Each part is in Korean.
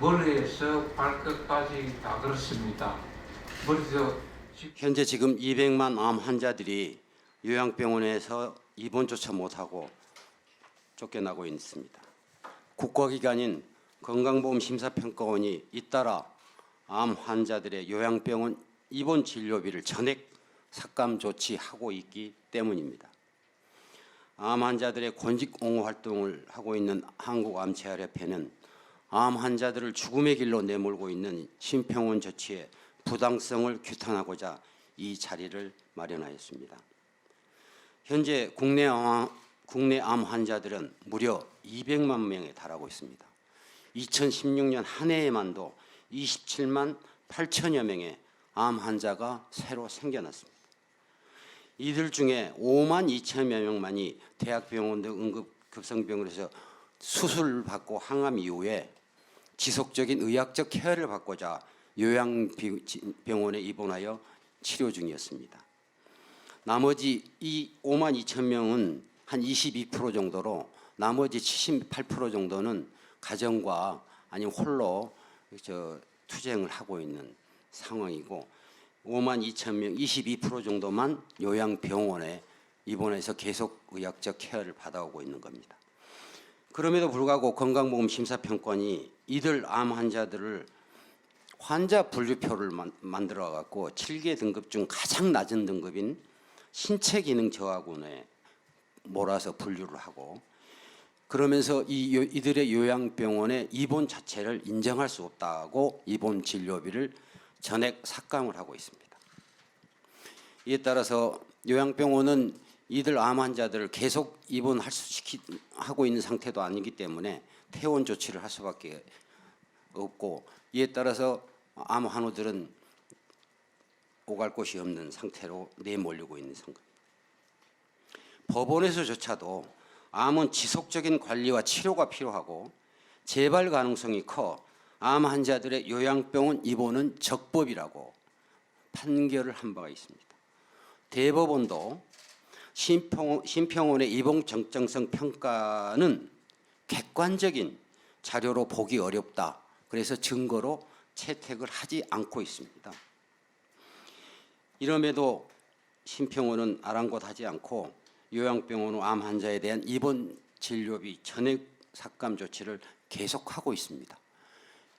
머리에서 발끝까지 다 그렇습니다. 머리에서 지- 현재 지금 200만 암 환자들이 요양병원에서 입원조차 못하고 쫓겨나고 있습니다. 국가기관인 건강보험심사평가원이 잇따라 암 환자들의 요양병원 입원 진료비를 전액 삭감 조치하고 있기 때문입니다. 암 환자들의 권직 옹호 활동을 하고 있는 한국암체혈협회는 암 환자들을 죽음의 길로 내몰고 있는 심평원 조치의 부당성을 규탄하고자 이 자리를 마련하였습니다. 현재 국내 암, 국내 암 환자들은 무려 200만 명에 달하고 있습니다. 2016년 한 해에만도 27만 8천여 명의 암 환자가 새로 생겨났습니다. 이들 중에 5만 2천여 명만이 대학병원 등 응급급성병원에서 수술을 받고 항암 이후에 지속적인 의학적 케어를 받고자 요양병원에 입원하여 치료 중이었습니다. 나머지 이 5만 2천 명은 한 22% 정도로 나머지 78% 정도는 가정과 아니면 홀로 저 투쟁을 하고 있는 상황이고 5만 2천 명 22% 정도만 요양병원에 입원해서 계속 의학적 케어를 받아오고 있는 겁니다. 그럼에도 불구하고 건강보험 심사평권이 이들 암 환자들을 환자 분류표를 만- 만들어 갖고 7개 등급 중 가장 낮은 등급인 신체 기능 저하군에 몰아서 분류를 하고 그러면서 이 요- 이들의 요양병원의 입원 자체를 인정할 수 없다고 입원 진료비를 전액 삭감을 하고 있습니다. 이에 따라서 요양병원은 이들 암 환자들을 계속 입원할 수 시키 하고 있는 상태도 아니기 때문에 퇴원 조치를 할 수밖에 없고 이에 따라서 암 환우들은 오갈 곳이 없는 상태로 내몰리고 있는 상황입니다. 법원에서조차도 암은 지속적인 관리와 치료가 필요하고 재발 가능성이 커 암 환자들의 요양병원 입원은 적법이라고 판결을 한 바가 있습니다. 대법원도 심평, 심평원의 입원 정정성 평가는 객관적인 자료로 보기 어렵다. 그래서 증거로 채택을 하지 않고 있습니다. 이럼에도 심평원은 아랑곳하지 않고 요양병원 암 환자에 대한 입원 진료비 전액 삭감 조치를 계속하고 있습니다.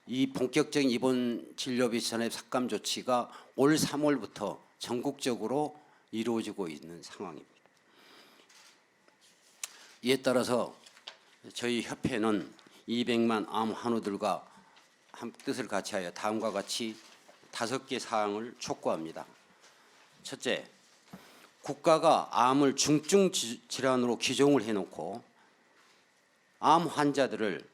이 본격적인 입원 진료비 전액 삭감 조치가 올 3월부터 전국적으로 이루어지고 있는 상황입니다. 이에 따라서 저희 협회는 200만 암 환우들과 한 뜻을 같이하여 다음과 같이 다섯 개 사항을 촉구합니다. 첫째, 국가가 암을 중증 지- 질환으로 기종을 해놓고 암 환자들을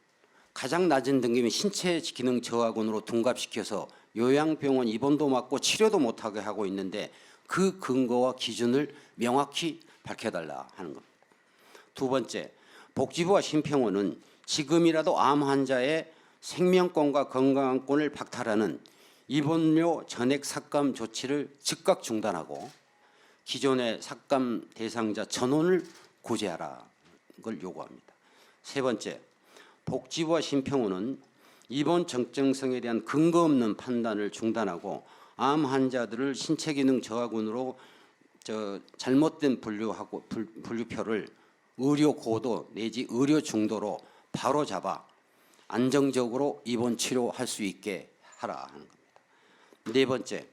가장 낮은 등급인 신체 기능 저하군으로 둔갑시켜서 요양병원 입원도 맞고 치료도 못하게 하고 있는데 그 근거와 기준을 명확히 밝혀달라 하는 겁니다. 두 번째, 복지부와 심평원은 지금이라도 암 환자의 생명권과 건강권을 박탈하는 입원료 전액 삭감 조치를 즉각 중단하고 기존의 삭감 대상자 전원을 구제하라 걸 요구합니다. 세 번째, 복지부와 심평원은 입원 정정성에 대한 근거 없는 판단을 중단하고 암 환자들을 신체 기능 저하군으로 저 잘못된 분류하고 불- 분류표를 의료 고도 내지 의료 중도로 바로 잡아 안정적으로 입원 치료할 수 있게 하라 하는 겁니다. 네 번째,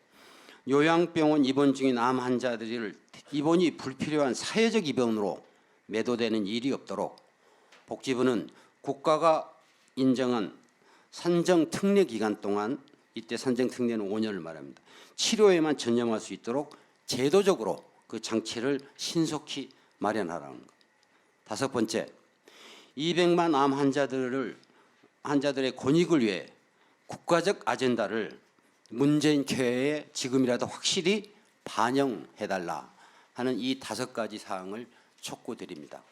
요양병원 입원 중인 암 환자들을 입원이 불필요한 사회적 입원으로 매도되는 일이 없도록 복지부는 국가가 인정한 산정 특례 기간 동안 이때 산정 특례는 5년을 말합니다. 치료에만 전념할 수 있도록 제도적으로 그 장치를 신속히 마련하라는 것. 다섯 번째, 200만 암 환자들을 환자들의 권익을 위해 국가적 아젠다를 문재인 케어에 지금이라도 확실히 반영해달라 하는 이 다섯 가지 사항을 촉구드립니다.